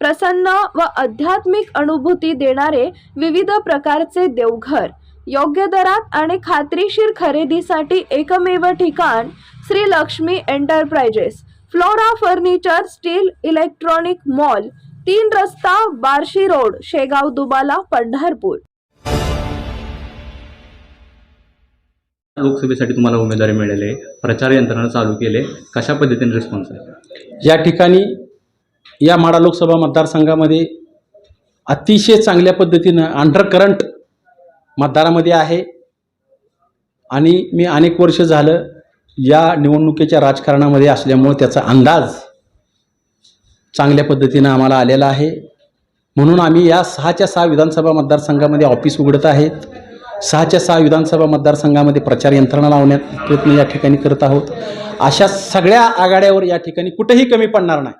प्रसन्न व आध्यात्मिक अनुभूती देणारे विविध प्रकारचे देवघर. योग्य दरात आणि खात्रीशीर खरेदीसाठी एकमेव ठिकाण Shri Laxmi enterprises. Flora furniture steel electronic mall तीन रस्ता बार्शी रोड शेगाव दुबाला पंढरपूर. लोकसभेसाठी तुम्हाला उमेदवारी मिळाली. आहे प्रचार यंत्रणा चालू केले. कशा पद्धतीने रिस्पॉन्स आहे? या ठिकाणी या माडा लोकसभा मतदारसंघामध्ये अतिशय चांगल्या पद्धतीनं अंडर करंट मतदारामध्ये आहे. आणि मी अनेक वर्ष झालं या निवडणुकीच्या राजकारणामध्ये असल्यामुळं त्याचा अंदाज चांगल्या पद्धतीनं आम्हाला आलेला आहे. म्हणून आम्ही या सहाच्या सहा विधानसभा मतदारसंघामध्ये ऑफिस उघडत आहेत. सहाच्या सहा विधानसभा मतदारसंघामध्ये प्रचार यंत्रणा लावण्यात प्रयत्न या ठिकाणी करत आहोत. अशा सगळ्या आघाड्यावर या ठिकाणी कुठेही कमी पडणार नाही.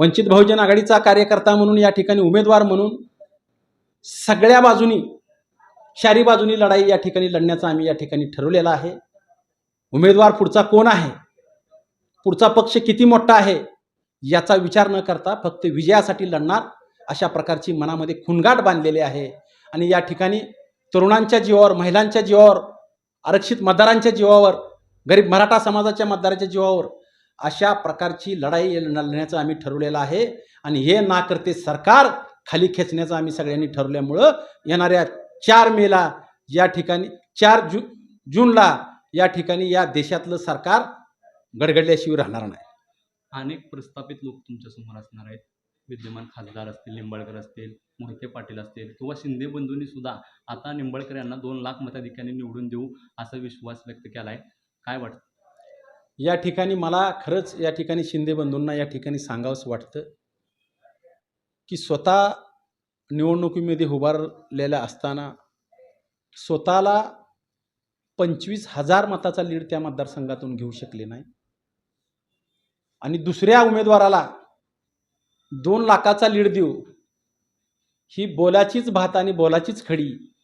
वंचित बहुजन आघाडीचा कार्यकर्ता म्हणून या ठिकाणी उमेदवार म्हणून सगळ्या बाजूनी शारी बाजूनी लढाई या ठिकाणी लढण्याचं आम्ही या ठिकाणी ठरवलेलं आहे. उमेदवार पुढचा कोण आहे? पुढचा पक्ष किती मोठा आहे? याचा विचार न करता फक्त विजयासाठी लढणार अशा प्रकारची मनामध्ये खुणगाट बांधलेली आहे. आणि या ठिकाणी तरुणांच्या जीवावर महिलांच्या जीवावर आरक्षित मतदारांच्या जीवावर गरीब मराठा समाजाच्या मतदाराच्या जीवावर अशा प्रकारची लढाई लढण्याचं आम्ही ठरवलेलं आहे. आणि हे ना करते सरकार खाली खेचण्याचं आम्ही सगळ्यांनी ठरवल्यामुळं येणाऱ्या चार मेला या ठिकाणी चार जू जूनला या ठिकाणी या देशातलं सरकार गडगडल्याशिवाय राहणार नाही. अनेक प्रस्थापित लोक तुमच्यासमोर असणार आहेत. विद्यमान खासदार असतील निंबाळकर असतील मोहिते पाटील असतील किंवा शिंदे बंधूंनी सुद्धा आता निंबाळकर यांना दोन लाख मताधिक्याने निवडून देऊ असा विश्वास व्यक्त केला आहे काय वाटतं? या ठिकाणी मला खरंच या ठिकाणी शिंदे बंधूंना या ठिकाणी सांगावंसं वाटतं की स्वतः निवडणुकीमध्ये उभारलेल्या असताना स्वतःला पंचवीस हजार मताचा लीड त्या मतदारसंघातून घेऊ शकले नाही. आणि दुसऱ्या उमेदवाराला दोन लाखाचा लीड देऊ ही बोलाचीच भात आणि बोलाचीच खडी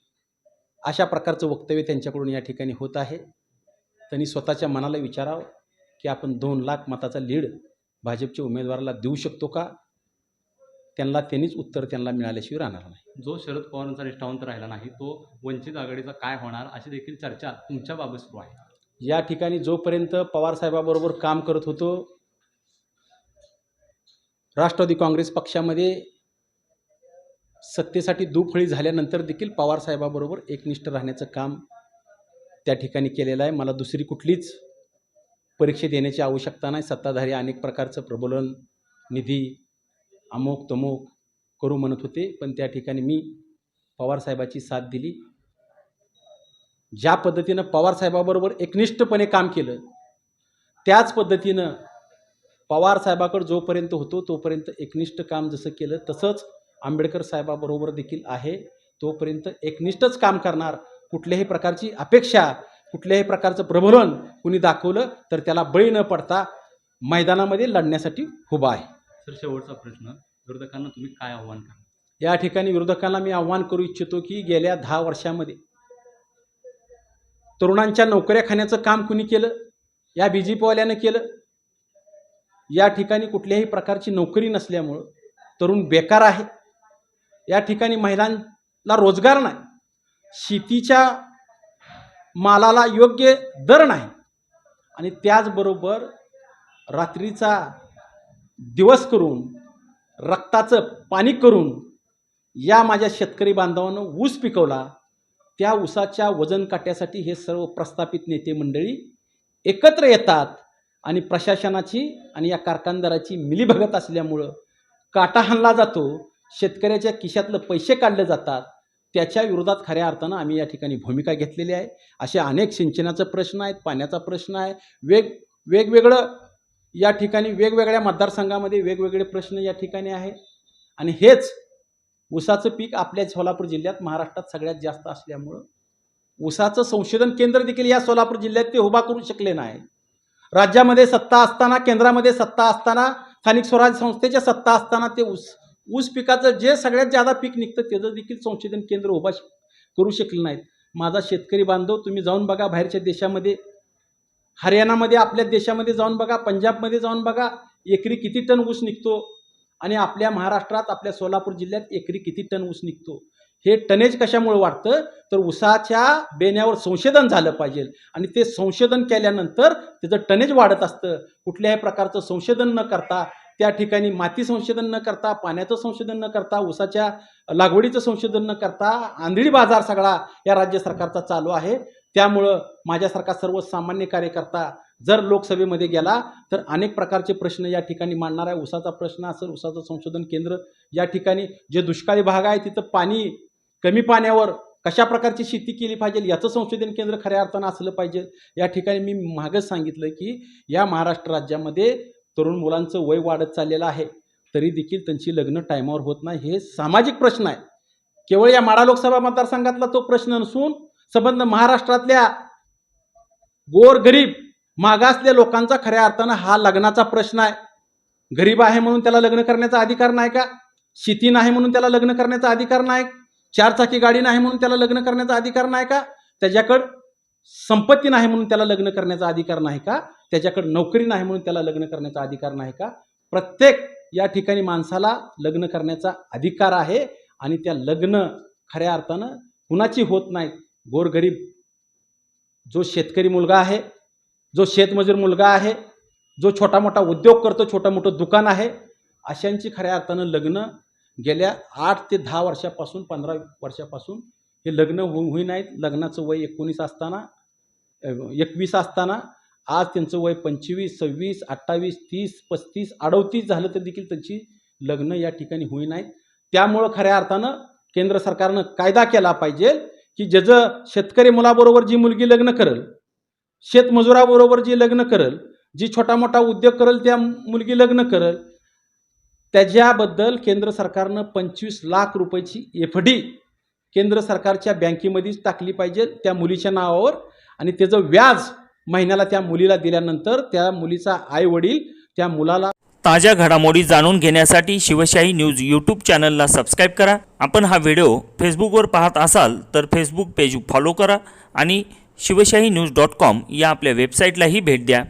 अशा प्रकारचं वक्तव्य त्यांच्याकडून या ठिकाणी होत आहे. त्यांनी स्वतःच्या मनाला विचारावं. की आपण दोन लाख मताचा लीड भाजपच्या उमेदवाराला देऊ शकतो का? त्यांना त्यांनीच उत्तर त्यांना मिळाल्याशिवाय राहणार नाही. जो शरद पवारांचा निष्ठावंत राहिला नाही तो वंचित आघाडीचा काय होणार अशी देखील चर्चा तुमच्याबाबत सुरू आहे. या ठिकाणी जोपर्यंत पवारसाहेबाबरोबर काम करत होतो राष्ट्रवादी काँग्रेस पक्षामध्ये सत्तेसाठी दुफळी झाल्यानंतर देखील पवारसाहेबाबरोबर एकनिष्ठ राहण्याचं काम त्या ठिकाणी केलेलं आहे. मला दुसरी कुठलीच परीक्षा देण्याची आवश्यकता नाही. सत्ताधारी अनेक प्रकारचं प्रबोलन निधी अमुक तमोक करू म्हणत होते. पण त्या ठिकाणी मी पवारसाहेबाची साथ दिली. ज्या पद्धतीनं पवारसाहेबाबरोबर एकनिष्ठपणे काम केलं त्याच पद्धतीनं पवारसाहेबाकडं जोपर्यंत होतो तोपर्यंत एकनिष्ठ काम जसं केलं तसंच आंबेडकर साहेबाबरोबर देखील आहे. तोपर्यंत एकनिष्ठच काम करणार कुठल्याही प्रकारची अपेक्षा कुठल्याही प्रकारचं प्रबोधन कुणी दाखवलं तर त्याला बळी न पडता मैदानामध्ये लढण्यासाठी उभा आहे. तर शेवटचा प्रश्न विरोधकांना तुम्ही काय आव्हान करा या ठिकाणी विरोधकांना मी आव्हान करू इच्छितो की गेल्या दहा वर्षामध्ये तरुणांच्या नोकऱ्या खाण्याचं काम कुणी केलं? या बी जे पीवाल्यानं केलं? या ठिकाणी कुठल्याही प्रकारची नोकरी नसल्यामुळं तरुण बेकार आहे. या ठिकाणी महिलांना रोजगार नाही. शेतीच्या मालाला योग्य दर नाही. आणि त्याचबरोबर रात्रीचा दिवस करून रक्ताचं पाणी करून या माझ्या शेतकरी बांधवानं ऊस पिकवला त्या ऊसाच्या वजन काट्यासाठी हे सर्व प्रस्थापित नेते मंडळी एकत्र येतात आणि प्रशासनाची आणि या कारखानदाराची मिलीभगत असल्यामुळं काटा हाणला जातो शेतकऱ्याच्या खिशातलं पैसे काढले जातात त्याच्या विरोधात खऱ्या अर्थानं आम्ही या ठिकाणी भूमिका घेतलेली आहे. असे अनेक सिंचनाचा प्रश्न आहेत पाण्याचा प्रश्न आहे. वेग वेगवेगळं या ठिकाणी वेगवेगळ्या मतदारसंघामध्ये वेगवेगळे प्रश्न या ठिकाणी आहे. आणि हेच ऊसाचं पीक आपल्या सोलापूर जिल्ह्यात महाराष्ट्रात सगळ्यात जास्त असल्यामुळं ऊसाचं संशोधन केंद्र देखील या सोलापूर जिल्ह्यात ते उभा करू शकले नाही. राज्यामध्ये सत्ता असताना केंद्रामध्ये सत्ता असताना स्थानिक स्वराज्य संस्थेच्या सत्ता असताना ते ऊस ऊस पिकाचं जे सगळ्यात जादा पीक निघतं त्याचं देखील संशोधन केंद्र उभा श- करू शकले नाहीत. माझा शेतकरी बांधव तुम्ही जाऊन बघा बाहेरच्या देशामध्ये. हरियाणामध्ये आपल्या देशामध्ये जाऊन बघा पंजाबमध्ये जाऊन बघा एकरी किती टन ऊस निघतो? आणि आपल्या महाराष्ट्रात आपल्या सोलापूर जिल्ह्यात एकरी किती टन ऊस निघतो? हे टनेज कशामुळे वाढतं? तर ऊसाच्या बेण्यावर संशोधन झालं पाहिजे. आणि ते संशोधन केल्यानंतर त्याचं टनेज वाढत असतं. कुठल्याही प्रकारचं संशोधन न करता त्या ठिकाणी माती संशोधन न करता पाण्याचं संशोधन न करता ऊसाच्या लागवडीचं संशोधन न करता आंधळी बाजार सगळा या राज्य सरकारचा चालू आहे. त्यामुळं माझ्यासारखा सर्वसामान्य कार्यकर्ता जर लोकसभेमध्ये गेला तर अनेक प्रकारचे प्रश्न या ठिकाणी मांडणार आहे. ऊसाचा प्रश्न असेल ऊसाचं संशोधन केंद्र या ठिकाणी जे दुष्काळी भाग आहे तिथं पाणी कमी पाण्यावर कशा प्रकारची शेती केली पाहिजे याचं संशोधन केंद्र खऱ्या अर्थानं असलं पाहिजे. या ठिकाणी मी मागच सांगितलं की या महाराष्ट्र राज्यामध्ये तरुण मुलांचं वय वाढत चाललेलं आहे तरी देखील त्यांची लग्न टायमावर होत नाही. हे सामाजिक प्रश्न आहे. केवळ या माडा लोकसभा मतदारसंघातला तो प्रश्न नसून संबंध महाराष्ट्रातल्या गोरगरीब मागासल्या लोकांचा खऱ्या अर्थानं हा लग्नाचा प्रश्न आहे. गरीब आहे म्हणून त्याला लग्न करण्याचा अधिकार नाही का? शेती नाही म्हणून त्याला लग्न करण्याचा अधिकार नाही. चारचाकी गाडी नाही म्हणून त्याला लग्न करण्याचा अधिकार नाही का? त्याच्याकडं संपत्ती नाही म्हणून त्याला लग्न करण्याचा अधिकार नाही का? त्याच्याकडे नोकरी नाही म्हणून त्याला लग्न करण्याचा अधिकार नाही का? प्रत्येक या ठिकाणी माणसाला लग्न करण्याचा अधिकार आहे आणि त्या लग्न खऱ्या अर्थानं कुणाची होत नाहीत? गोरगरीब जो शेतकरी मुलगा आहे जो शेतमजूर मुलगा आहे जो छोटा मोठा उद्योग करतो छोटं मोठं दुकान आहे अशांची खऱ्या अर्थानं लग्न गेल्या आठ ते दहा वर्षापासून पंधरा वर्षापासून हे लग्न होऊ होई नाहीत. लग्नाचं वय एकोणीस असताना एकवीस असताना आज त्यांचं वय पंचवीस सव्वीस अठ्ठावीस तीस पस्तीस अडोतीस झालं तर देखील त्यांची लग्न या ठिकाणी होई नाहीत. त्यामुळं खऱ्या अर्थानं केंद्र सरकारनं कायदा केला पाहिजे की ज्याचं शेतकरी मुलाबरोबर जी मुलगी लग्न करेल शेतमजुराबरोबर जी लग्न करेल जी छोटा मोठा उद्योग करेल त्या मुलगी लग्न करेल त्याच्याबद्दल केंद्र सरकारनं पंचवीस लाख रुपयाची एफ डी केंद्र सरकारच्या बँकेमध्येच टाकली पाहिजे त्या मुलीच्या नावावर. आणि त्याचं व्याज महिन्याला त्या मुलीला दिल्यानंतर त्या मुलीचा आई वडील त्या मुलाला ताज्या घडामोडी जाणून घेण्यासाठी शिवशाही न्यूज यूट्यूब चॅनलला सबस्क्राईब करा. आपण हा व्हिडिओ फेसबुकवर पाहत असाल तर फेसबुक पेज फॉलो करा आणि शिवशाही न्यूज डॉट कॉम या आपल्या वेबसाईटलाही भेट द्या.